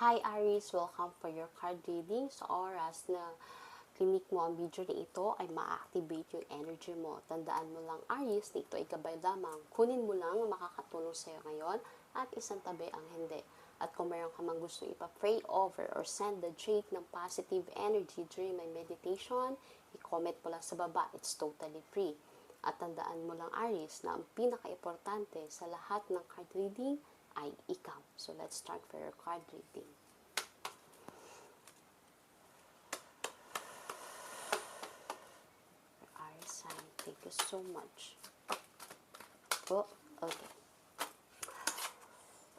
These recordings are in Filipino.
Hi Aries, welcome for your card reading. Sa oras na klinik mo ang video na ito ay ma-activate yung energy mo. Tandaan mo lang Aries na ito ay gabay lamang. Kunin mo lang ang makakatulong sa'yo ngayon at isang tabi ang hindi. At kung mayroon ka mang gusto ipa-pray over or send the drake ng positive energy during my meditation, i-comment mo lang sa baba. It's totally free. At tandaan mo lang Aries na ang pinaka-importante sa lahat ng card reading ay ikaw. So let's start for your card reading. Sign, thank you so much. Oh, okay.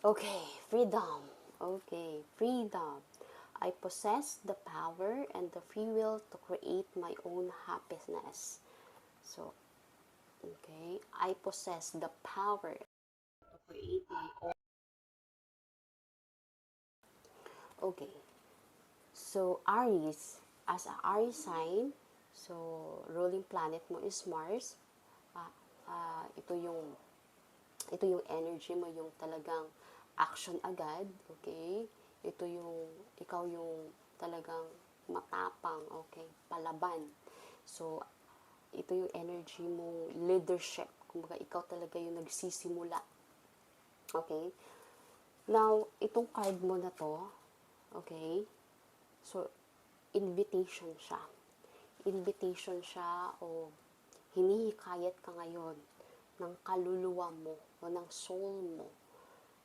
Okay, freedom. Okay, freedom. I possess the power and the free will to create my own happiness. So, okay, I possess the power to create my own. Okay. So, Aries, as a Aries sign, so, ruling planet mo is Mars. Ah, ah, ito yung ito yung energy mo, yung talagang action agad, okay? Ito yung, ikaw yung talagang matapang, okay? Palaban. So, ito yung energy mo, leadership. Kumbaga, ikaw talaga yung nagsisimula. Okay? Now, itong card mo na to, okay? So, invitation siya. Invitation siya o hinihikayat ka ngayon ng kaluluwa mo o ng soul mo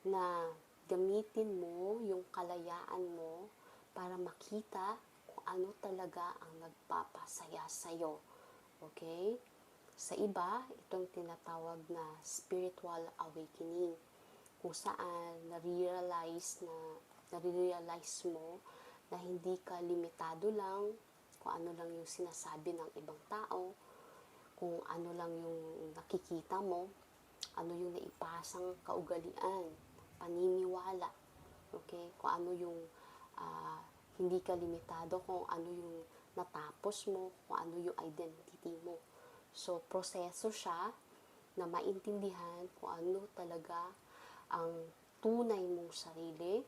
na gamitin mo yung kalayaan mo para makita kung ano talaga ang nagpapasaya sa'yo. Okay? Sa iba, itong tinatawag na spiritual awakening kung saan nare-realize na nare-realize mo na hindi ka limitado lang kung ano lang yung sinasabi ng ibang tao, kung ano lang yung nakikita mo, ano yung naipasang kaugalian, paniniwala, okay? Kung ano yung ah, hindi ka limitado, kung ano yung natapos mo, kung ano yung identity mo. So, proseso siya na maintindihan kung ano talaga ang tunay mong sarili,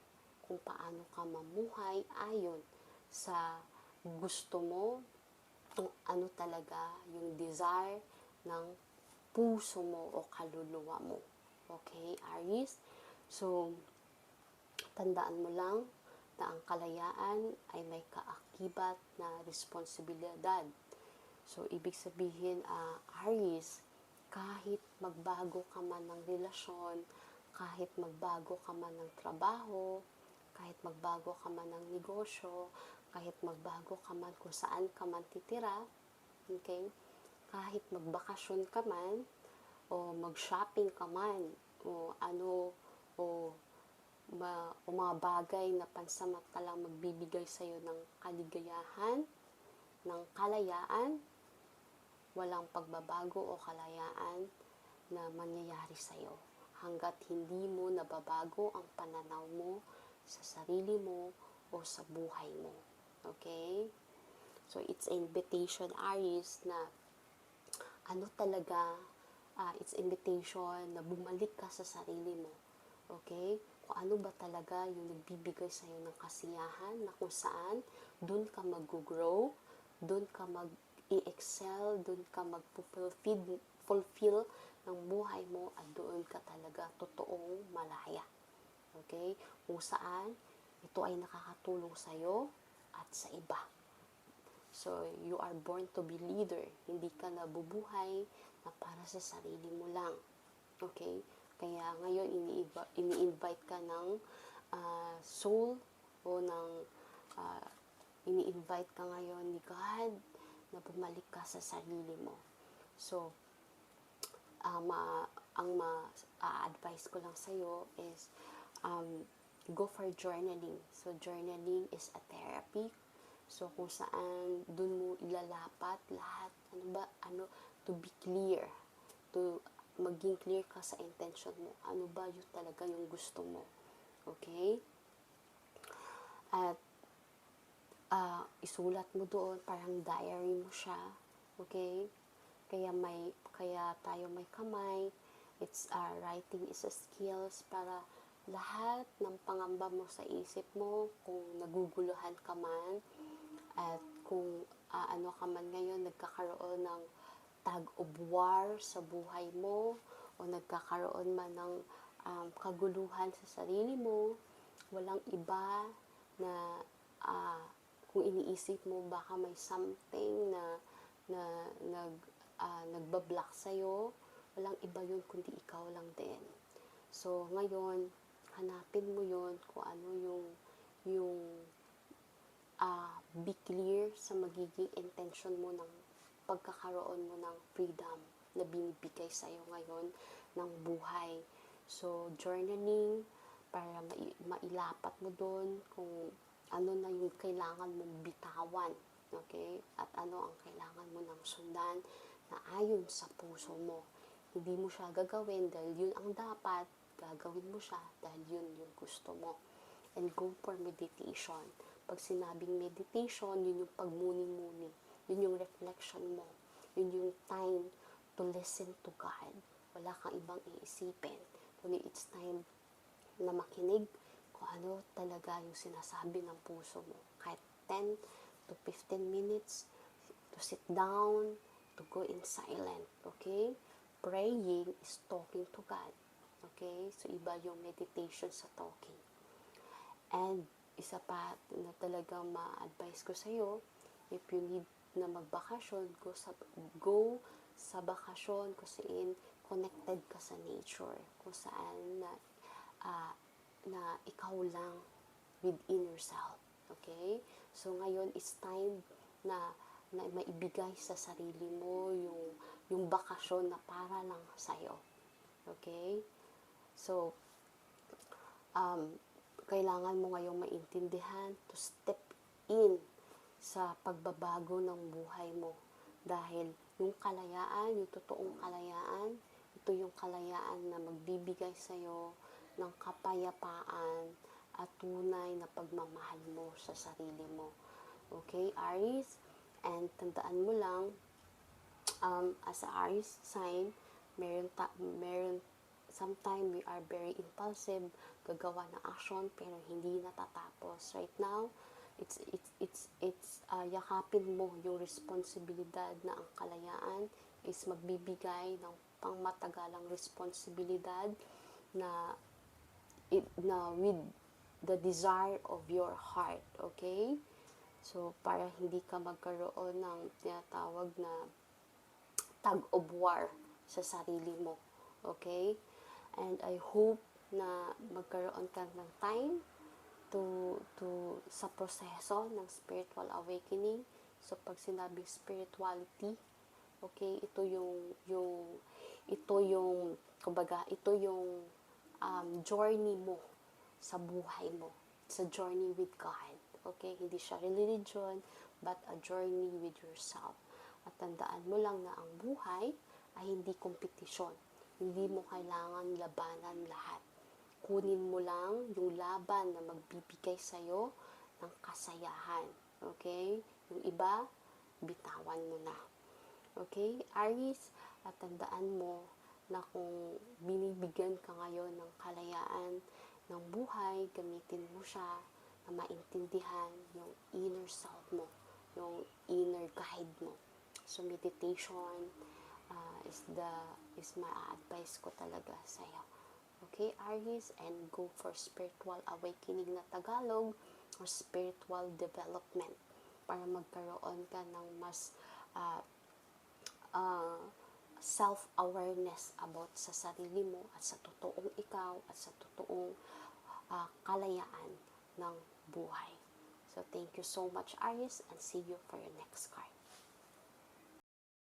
kung paano ka mamuhay ayon sa gusto mo, kung ano talaga yung desire ng puso mo o kaluluwa mo. Okay, Aries? So, tandaan mo lang na ang kalayaan ay may kaakibat na responsibilidad. So, ibig sabihin, ah, Aries, kahit magbago ka man ng relasyon, kahit magbago ka man ng trabaho, kahit magbago ka man ng negosyo, kahit magbago ka man kung saan ka man titira, okay? Kahit magbakasyon ka man, o mag-shopping ka man, o ano, o, ma, o mga bagay na pansamantalang magbibigay sa'yo ng kaligayahan, ng kalayaan, walang pagbabago o kalayaan na mangyayari sa'yo hanggat hindi mo nababago ang pananaw mo sa sarili mo o sa buhay mo. Okay? So, it's invitation, Aries, na ano talaga, ah, it's invitation na bumalik ka sa sarili mo. Okay? Kung ano ba talaga yung nagbibigay sa'yo ng kasiyahan na kung saan doon ka mag-grow, doon ka mag-i-excel, doon ka mag-fulfill fulfill ng buhay mo at doon ka talaga totoong malaya. Okay? Kung saan ito ay nakakatulong sa'yo at sa iba. So, you are born to be leader. Hindi ka nabubuhay na para sa sarili mo lang. Okay? Kaya ngayon, ini- ini-invite ka ng ah, soul o ng ah, ini-invite ka ngayon ni God na bumalik ka sa sarili mo. So, ah, ma, ang ma-advise ko lang sa'yo is um, go for journaling. So, journaling is a therapy. So, kung saan dun mo ilalapat lahat, ano ba, ano, to be clear. To maging clear ka sa intention mo. Ano ba yung talaga yung gusto mo. Okay? At ah, isulat mo doon, parang diary mo siya. Okay? Kaya may, kaya tayo may kamay. It's, uh, writing is a skills para lahat ng pangamba mo sa isip mo, kung naguguluhan ka man, at kung ah, ano ka man ngayon, nagkakaroon ng tag of war sa buhay mo, o nagkakaroon man ng um, kaguluhan sa sarili mo, walang iba na ah, kung iniisip mo baka may something na na nag ah, nagbablock sa walang iba yun kundi ikaw lang din. So ngayon, hanapin mo yun kung ano yung yung ah be clear sa magiging intention mo ng pagkakaroon mo ng freedom na binibigay sa iyo ngayon ng buhay. So, journaling para mai- mailapat mo doon kung ano na yung kailangan mong bitawan. Okay? At ano ang kailangan mo ng sundan na ayon sa puso mo. Hindi mo siya gagawin dahil yun ang dapat. Gagawin mo siya dahil yun yung gusto mo. And go for meditation. Pag sinabing meditation, yun yung pagmuni-muni. Yun yung reflection mo. Yun yung time to listen to God. Wala kang ibang iisipin. Kundi it's time na makinig kung ano talaga yung sinasabi ng puso mo. Kahit 10 to 15 minutes to sit down, to go in silent. Okay? Praying is talking to God. Okay? So, iba yung meditation sa talking. And, isa pa na talagang ma-advise ko sa'yo, if you need na magbakasyon, go sa, go sa bakasyon kung saan connected ka sa nature, kung saan na, ah, na ikaw lang within yourself. Okay? So, ngayon is time na na maibigay sa sarili mo yung yung bakasyon na para lang sa'yo. Okay? So, um, kailangan mo ngayong maintindihan to step in sa pagbabago ng buhay mo. Dahil yung kalayaan, yung totoong kalayaan, ito yung kalayaan na magbibigay sa'yo ng kapayapaan at tunay na pagmamahal mo sa sarili mo. Okay, Aries? And tandaan mo lang, um, as a Aries sign, meron, ta- meron sometimes we are very impulsive, gagawa ng action pero hindi natatapos. Right now, it's it's it's it's uh, yakapin mo yung responsibilidad na ang kalayaan is magbibigay ng pangmatagalang responsibilidad na it, na with the desire of your heart, okay? So, para hindi ka magkaroon ng tinatawag na tag of war sa sarili mo. Okay? And I hope na magkaroon ka ng time to to sa proseso ng spiritual awakening. So pag sinabing spirituality, okay, ito yung yung ito yung kumbaga, ito yung um, journey mo sa buhay mo. It's a journey with God. Okay? Hindi siya religion, but a journey with yourself. At tandaan mo lang na ang buhay ay hindi kompetisyon. Hindi mo kailangan labanan lahat. Kunin mo lang yung laban na magbibigay sa'yo ng kasayahan. Okay? Yung iba, bitawan mo na. Okay? Aries, at tandaan mo na kung binibigyan ka ngayon ng kalayaan ng buhay, gamitin mo siya na maintindihan yung inner self mo, yung inner guide mo. So meditation uh, is the is my advice ko talaga sa iyo. Okay, Aries, and go for spiritual awakening na Tagalog or spiritual development para magkaroon ka ng mas uh, uh, self-awareness about sa sarili mo at sa totoong ikaw at sa totoong uh, kalayaan ng buhay. So, thank you so much, Aries, and see you for your next card.